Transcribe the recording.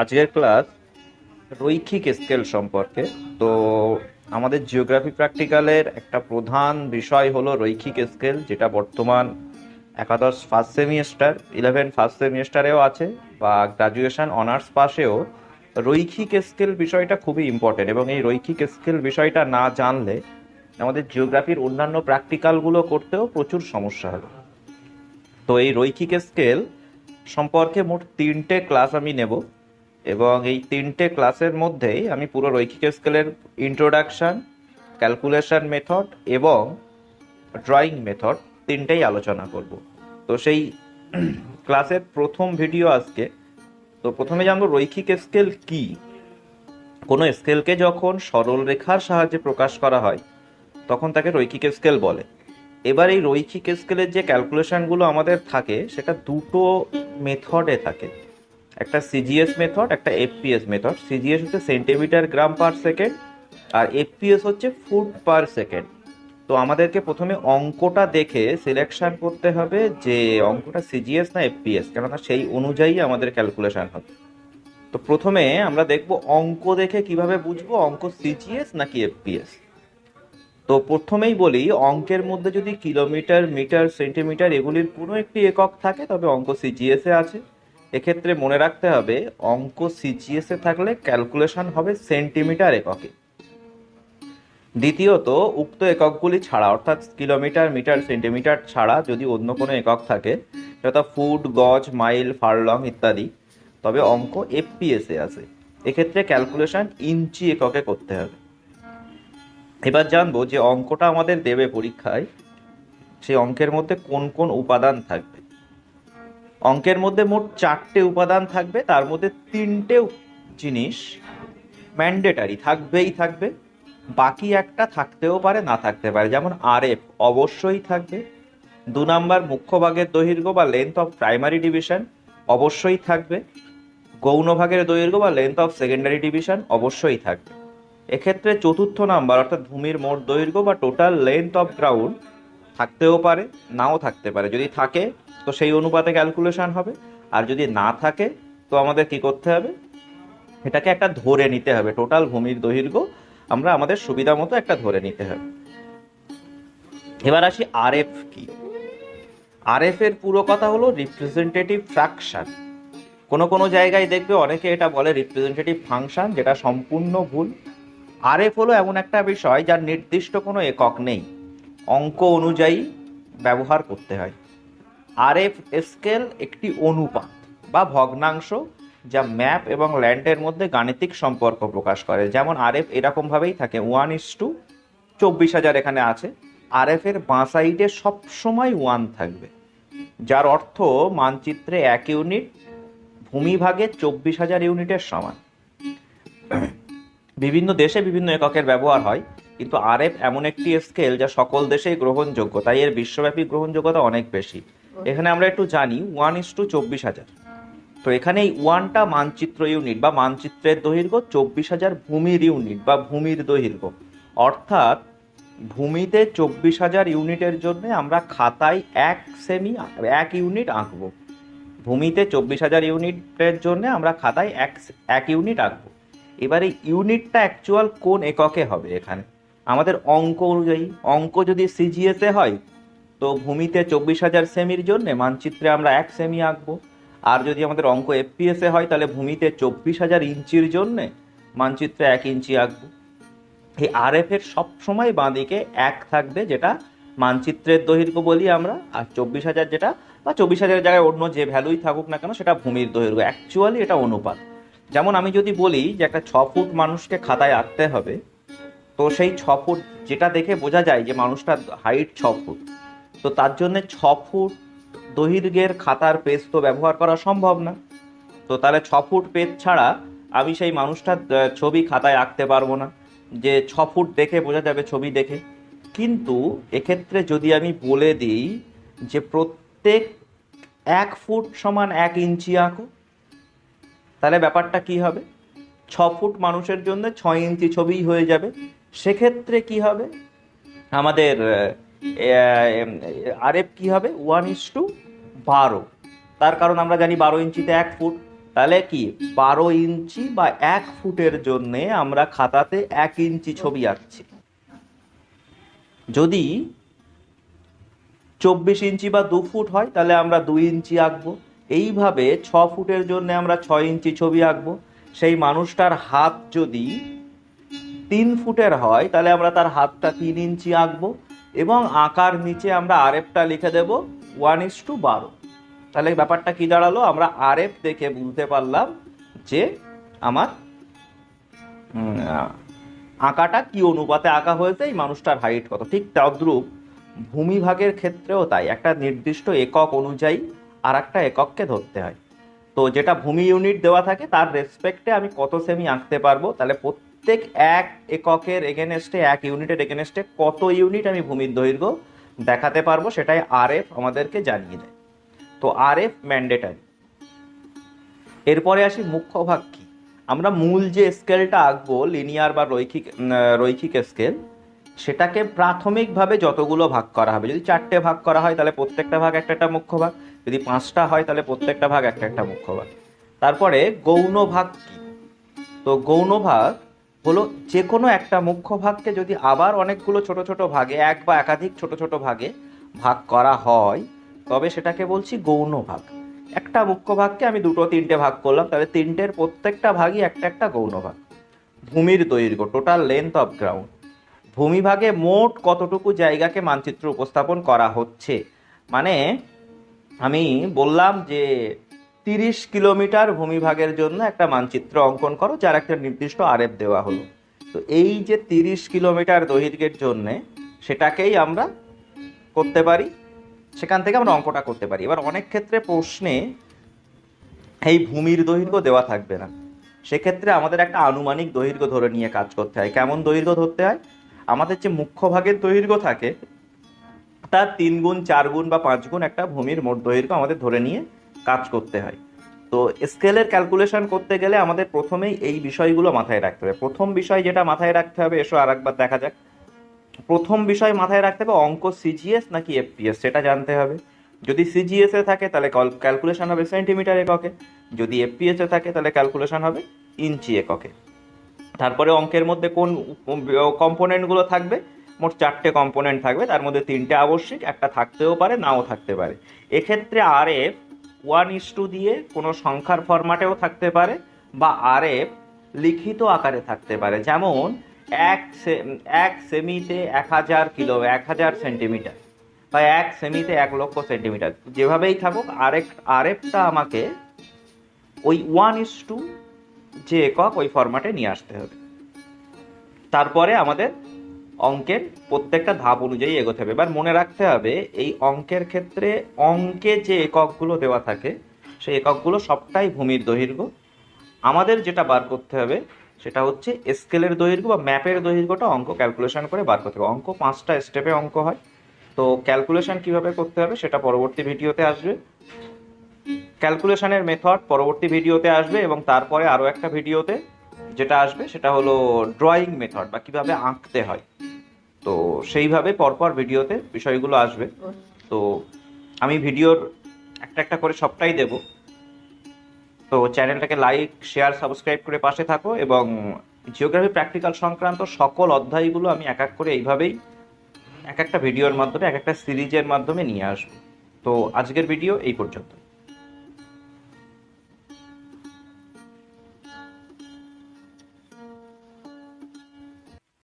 আজকের ক্লাস রৈখিক স্কেল সম্পর্কে। তো আমাদের জিওগ্রাফি প্র্যাকটিক্যালের একটা প্রধান বিষয় হলো রৈখিক স্কেল যেটা বর্তমান একাদশ ফার্স্ট সেমিস্টার ইলেভেন ফার্স্ট সেমিস্টারেও আছে বা গ্রাজুয়েশন অনার্স পাশেও রৈখিক স্কেল বিষয়টা খুবই ইম্পর্টেন্ট এবং এই রৈখিক স্কেল বিষয়টা না জানলে আমাদের জিওগ্রাফির অন্যান্য প্র্যাকটিক্যালগুলো করতেও প্রচুর সমস্যা হবে। তো এই রৈখিক স্কেল সম্পর্কে মোট তিনটে ক্লাস আমি নেব এবং এই তিনটে ক্লাসের মধ্যেই আমি পুরো রৈখিক স্কেলের ইন্ট্রোডাকশান ক্যালকুলেশন মেথড এবং ড্রয়িং মেথড তিনটেই আলোচনা করব। তো সেই ক্লাসের প্রথম ভিডিও আজকে, তো প্রথমে জানব রৈখিক স্কেল কি? কোনো স্কেলকে যখন সরল রেখার সাহায্যে প্রকাশ করা হয়, তখন তাকে রৈখিক স্কেল বলে। এবার এই রৈখিক স্কেলের যে ক্যালকুলেশনগুলো আমাদের থাকে, সেটা দুটো মেথডে থাকে। একটা সিজিএস মেথড একটা এফপিএস মেথড সিজিএস হচ্ছে সেন্টিমিটার গ্রাম পার সেকেন্ড আর এফপিএস হচ্ছে ফুট পার সেকেন্ড তো আমাদেরকে প্রথমে অঙ্কটা দেখে সিলেকশন করতে হবে যে অঙ্কটা সিজিএস না এফপিএস কেননা সেই অনুযায়ী আমাদের ক্যালকুলেশন হবে। তো প্রথমে আমরা দেখব অঙ্ক দেখে কীভাবে বুঝব অঙ্ক সিজিএস নাকি এফপিএস তো প্রথমেই বলি, অঙ্কের মধ্যে যদি কিলোমিটার, মিটার, সেন্টিমিটার এগুলির কোনো একটি একক থাকে, তবে অঙ্ক সিজিএস আছে। এক্ষেত্রে মনে রাখতে হবে, অঙ্ক সিজিএস থাকলে ক্যালকুলেশন হবে সেন্টিমিটার এককে। দ্বিতীয়ত, উক্ত এককগুলি ছাড়া, অর্থাৎ কিলোমিটার, মিটার, সেন্টিমিটার ছাড়া যদি অন্য কোনো একক থাকে, যথা ফুট, গজ, মাইল, ফারলং ইত্যাদি, তবে অঙ্ক এফপিএস আছে। এক্ষেত্রে ক্যালকুলেশন ইঞ্চি এককে করতে হবে। এবার জানব যে অঙ্কটা আমাদের দেবে পরীক্ষায় সেই অঙ্কের মধ্যে কোন কোন উপাদান থাকবে। অঙ্কের মধ্যে মোট চারটে উপাদান থাকবে, তার মধ্যে তিনটে জিনিস ম্যান্ডেটারি, থাকবেই থাকবে। বাকি একটা থাকতেও পারে, না থাকতে পারে, যেমন আরএফ অবশ্যই থাকবে। দু নাম্বার মুখ্য ভাগের দৈর্ঘ্য বা লেন্থ অফ প্রাইমারি ডিভিশন অবশ্যই থাকবে। গৌণ ভাগের দৈর্ঘ্য বা লেন্থ অফ সেকেন্ডারি ডিভিশন অবশ্যই থাকবে। এক্ষেত্রে চতুর্থ নাম্বার, অর্থাৎ ভূমির মোট দৈর্ঘ্য বা টোটাল লেন্থ অফ গ্রাউন্ড থাকতেও পারে, নাও থাকতে পারে। যদি থাকে, তো সেই অনুপাতে ক্যালকুলেশন হবে। আর যদি না থাকে, তো আমাদের কি করতে হবে? এটাকে একটা ধরে নিতে হবে। টোটাল ভূমির দৈর্ঘ্য আমরা আমাদের সুবিধা মতো একটা ধরে নিতে হবে। এবার আসি আরএফ কি? আরএফ এর পুরো কথা হলো রিপ্রেজেন্টেটিভ ফ্র্যাকশন কোনো কোনো জায়গায় দেখবে অনেকে এটা বলে রিপ্রেজেন্টেটিভ ফাংশন যেটা সম্পূর্ণ ভুল। আরএফ হলো এমন একটা বিষয় যার নির্দিষ্ট কোনো একক নেই। অঙ্ক অনুযায়ী ব্যবহার করতে হয়। আরএফ স্কেল একটি অনুপাত বা ভগ্নাংশ যা ম্যাপ এবং ল্যান্ডের মধ্যে গাণিতিক সম্পর্ক প্রকাশ করে। যেমন আরএফ এরকমভাবেই থাকে ওয়ান ইস টু চব্বিশ হাজার এখানে আছে। আরএফ এর বাঁ সাইডে সবসময় ওয়ান থাকবে। যার অর্থ মানচিত্রে এক ইউনিট, ভূমিভাগে চব্বিশ হাজার ইউনিটের সমান। বিভিন্ন দেশে বিভিন্ন এককের ব্যবহার হয়, কিন্তু আরএফ এমন একটি স্কেল যা সকল দেশেই গ্রহণযোগ্য, তাই এর বিশ্বব্যাপী গ্রহণযোগ্যতা অনেক বেশি। এখানে আমরা একটু জানি ওয়ান ইস টু চব্বিশ হাজার। তো এখানে এই ওয়ানটা মানচিত্র ইউনিট বা মানচিত্রের দৈর্ঘ্য চব্বিশ হাজার ভূমির ইউনিট বা ভূমির দৈর্ঘ্য। অর্থাৎ ভূমিতে চব্বিশ হাজার ইউনিটের জন্য আমরা খাতায় এক সেমি এক ইউনিট আঁকবো। ভূমিতে চব্বিশ হাজার ইউনিটের জন্য আমরা খাতায় এক এক ইউনিট আঁকবো। এবার ইউনিটটা অ্যাকচুয়াল কোন এককে হবে এখানে? আমাদের অঙ্ক অনুযায়ী, অঙ্ক যদি সিজিএসে হয়, তো ভূমিতে চব্বিশ হাজার সেমির জন্য মানচিত্রে আমরা এক সেমি আঁকবো। আর যদি আমাদের অঙ্ক এফপিএসে হয়, তাহলে ভূমিতে চব্বিশ হাজার ইঞ্চির জন্য মানচিত্রে এক ইঞ্চি আঁকবো। এই আরএফ এর সবসময় বাঁদিকে এক থাকবে যেটা মানচিত্রের দৈর্ঘ্য বলি আমরা, আর চব্বিশ হাজার যেটা, বা চব্বিশ হাজারের জায়গায় অন্য যে ভ্যালুই থাকুক না কেন, সেটা ভূমির দৈর্ঘ্য। অ্যাকচুয়ালি এটা অনুপাত। যেমন আমি যদি বলি যে একটা ছ ফুট মানুষকে খাতায় আঁকতে হবে, তো সেই ছ ফুট যেটা দেখে বোঝা যায় যে মানুষটার হাইট ছ ফুট, তো তার জন্যে ছ ফুট দৈর্ঘ্যের খাতার পেজ তো ব্যবহার করা সম্ভব না। তো তাহলে ছ ফুট পেজ ছাড়া আমি সেই মানুষটার ছবি খাতায় আঁকতে পারব না। যে ছ ফুট দেখে বোঝা যাবে ছবি দেখে। কিন্তু এক্ষেত্রে যদি আমি বলে দিই যে প্রত্যেক এক ফুট সমান এক ইঞ্চি আঁকো তাহলে ব্যাপারটা কি হবে? ছ ফুট মানুষের জন্য ছয় ইঞ্চি ছবিই হয়ে যাবে। সেক্ষেত্রে কি হবে? আমাদের আরএফ কি হবে? ওয়ান ইস টু বারো। তার কারণ আমরা জানি বারো ইঞ্চিতে এক ফুট। তাহলে কি? বারো ইঞ্চি বা এক ফুটের জন্যে আমরা খাতাতে এক ইঞ্চি ছবি আঁকছি। যদি চব্বিশ ইঞ্চি বা দু ফুট হয়, তাহলে আমরা দুই ইঞ্চি আঁকবো। এইভাবে ছ ফুটের জন্য আমরা ছয় ইঞ্চি ছবি আঁকবো। সেই মানুষটার হাত যদি তিন ফুটের হয়, তাহলে আমরা তার হাতটা তিন ইঞ্চি আঁকবো এবং আঁকার নিচে আমরা আরএফটা লিখে দেব ওয়ান ইস টু বারো। তাহলে ব্যাপারটা কি দাঁড়াল? আমরা আরএফ দেখে বুঝতে পারলাম যে আমার আঁকাটা কি অনুপাতে আঁকা হয়েছে, এই মানুষটার হাইট কত। ঠিক তদ্রূপ ভূমিভাগের ক্ষেত্রেও তাই। একটা নির্দিষ্ট একক অনুযায়ী আর একটা একককে ধরতে হয়। তো যেটা ভূমি ইউনিট দেওয়া থাকে, তার রেসপেক্টে আমি কত সেমি আঁকতে পারব? তাহলে প্রত্যেক এক এককের এগেনস্টে এক ইউনিটের এগেনস্টে কত ইউনিট আমি ভূমির দৈর্ঘ্য দেখাতে পারব? সেটাই আরএফ আমাদেরকে জানিয়ে দেয়। তো আরএফ ম্যান্ডেটারি এরপরে আসি মুখ্য ভাগ কি? আমরা মূল যে স্কেলটা আঁকবো লিনিয়ার বা রৈখিক রৈখিক স্কেল সেটাকে প্রাথমিকভাবে যতগুলো ভাগ করা হবে, যদি চারটে ভাগ করা হয়, তাহলে প্রত্যেকটা ভাগ একটা একটা মুখ্য ভাগ। যদি পাঁচটা হয় তাহলে প্রত্যেকটা ভাগ একটা একটা মুখ্য ভাগ। তারপরে গৌণ ভাগ কি? তো গৌণ ভাগ হলো যে কোনো একটা মুখ্য ভাগকে যদি আবার অনেকগুলো ছোট ছোট ভাগে, এক বা একাধিক ছোট ছোট ভাগে ভাগ করা হয়, তবে সেটাকে বলছি গৌণ ভাগ। একটা মুখ্য ভাগকে আমি দুটো তিনটে ভাগ করলাম, তাহলে তিনটের প্রত্যেকটা ভাগই একটা একটা গৌণ ভাগ। ভূমির দৈর্ঘ্য টোটাল লেন্থ অফ গ্রাউন্ড ভূমিভাগে মোট কতটুকু জায়গাকে মানচিত্র উপস্থাপন করা হচ্ছে? মানে আমি বললাম যে তিরিশ কিলোমিটার ভূমিভাগের জন্য একটা মানচিত্র অঙ্কন করো, যার একটা নির্দিষ্ট আরএফ দেওয়া হলো। তো এই যে তিরিশ কিলোমিটার দৈর্ঘ্যের জন্যে সেটাকেই আমরা করতে পারি, সেখান থেকে আমরা অঙ্কটা করতে পারি। এবার অনেক ক্ষেত্রে প্রশ্নে এই ভূমির দৈর্ঘ্য দেওয়া থাকবে না। সেক্ষেত্রে আমাদের একটা আনুমানিক দৈর্ঘ্য ধরে নিয়ে কাজ করতে হয়। কেমন দৈর্ঘ্য ধরতে হয়? আমাদের যে মুখ্য ভাগের দৈর্ঘ্য থাকে তার তিন গুণ চার গুণ বা পাঁচ গুণ একটা ভূমির মোট দৈর্ঘ্য আমাদের ধরে নিয়ে কাজ করতে হয়। তো স্কেলের ক্যালকুলেশন করতে গেলে আমাদের প্রথমেই এই বিষয়গুলো মাথায় রাখতে হবে। প্রথম বিষয় যেটা মাথায় রাখতে হবে, এসো আর একবার দেখা যাক। প্রথম বিষয় মাথায় রাখতে হবে অঙ্ক সিজিএস নাকি এফপিএস সেটা জানতে হবে। যদি সিজিএস এ থাকে তাহলে ক্যালকুলেশন হবে সেন্টিমিটার এককে। যদি এফপিএস এ থাকে তাহলে ক্যালকুলেশন হবে ইঞ্চি এককে। তারপরে অঙ্কের মধ্যে কোন কম্পোনেন্টগুলো থাকবে? মোট চারটে কম্পোনেন্ট থাকবে, তার মধ্যে তিনটে আবশ্যিক, একটা থাকতেও পারে, নাও থাকতে পারে। এক্ষেত্রে R F one is two দিয়ে কোনো সংখ্যার ফরম্যাটেও থাকতে পারে বা আর এফ লিখিত আকারে থাকতে পারে। যেমন এক এক সেমিতে এক হাজার কিলো, এক হাজার সেন্টিমিটার বা এক সেমিতে এক লক্ষ সেন্টিমিটার, যেভাবেই থাকুক, আরেক, আরেকটা আমাকে ওই ওয়ান ইস টু যে একক ওই ফরম্যাটে নিয়ে আসতে হবে। তারপরে আমাদের অঙ্কের প্রত্যেকটা ধাপ অনুযায়ী এগোতে হবে। এবার মনে রাখতে হবে, এই অঙ্কের ক্ষেত্রে অঙ্কে যে এককগুলো দেওয়া থাকে, সেই এককগুলো সবটাই ভূমির দৈর্ঘ্য। আমাদের যেটা বার করতে হবে, সেটা হচ্ছে স্কেলের দৈর্ঘ্য বা ম্যাপের দৈর্ঘ্যটা অঙ্ক ক্যালকুলেশন করে বার করতে হবে। অঙ্ক পাঁচটা স্টেপে অঙ্ক হয়। তো ক্যালকুলেশন কীভাবে করতে হবে, সেটা পরবর্তী ভিডিওতে আসবে। ক্যালকুলেশনের মেথড পরবর্তী ভিডিওতে আসবে এবং তারপরে আরও একটা ভিডিওতে যেটা আসবে, সেটা হলো ড্রয়িং মেথড বা কীভাবে আঁকতে হয়। তো সেইভাবে পরপর ভিডিওতে বিষয়গুলো আসবে। তো আমি ভিডিওর একটা একটা করে সবটাই দেব। তো চ্যানেলটাকে লাইক শেয়ার সাবস্ক্রাইব করে পাশে থাকো এবং জিওগ্রাফি প্র্যাকটিক্যাল সংক্রান্ত সকল অধ্যায়গুলো আমি এক এক করে এইভাবেই এক একটা ভিডিওর মাধ্যমে এক একটা সিরিজের মাধ্যমে নিয়ে আসব। তো আজকের ভিডিও এই পর্যন্ত।